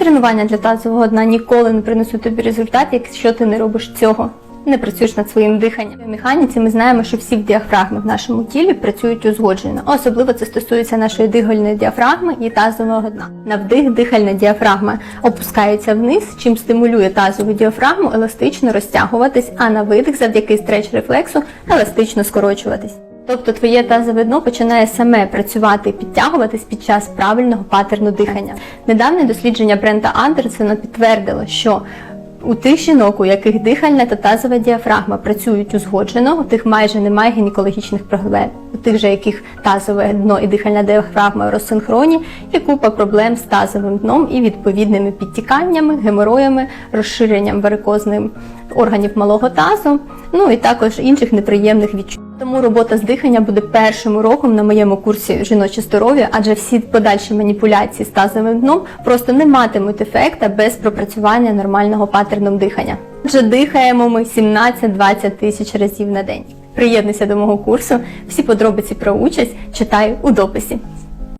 тренування для тазового дна ніколи не принесуть тобі результат, якщо ти не робиш цього. Не працюєш над своїм диханням. В механіці ми знаємо, що всі діафрагми в нашому тілі працюють узгоджено. Особливо це стосується нашої дихальної діафрагми і тазового дна. На вдих дихальна діафрагма опускається вниз, чим стимулює тазову діафрагму еластично розтягуватись, а на видих завдяки стреч рефлексу еластично скорочуватись. Тобто твоє тазове дно починає саме працювати і підтягуватись під час правильного паттерну дихання. Недавнє дослідження Брента Андерсона підтвердило, що у тих жінок, у яких дихальна та тазова діафрагма працюють узгоджено, у тих майже немає гінекологічних проблем. У тих же, яких тазове дно і дихальна діафрагма розсинхроні, є купа проблем з тазовим дном і відповідними підтіканнями, гемороями, розширенням варикозним органів малого тазу, ну і також інших неприємних відчуттів. Тому робота з дихання буде першим уроком на моєму курсі жіноче здоров'я, адже всі подальші маніпуляції з тазовим дном просто не матимуть ефекта без пропрацювання нормального паттерном дихання. Отже, дихаємо ми 17-20 тисяч разів на день. Приєднуйся до мого курсу. Всі подробиці про участь читай у дописі.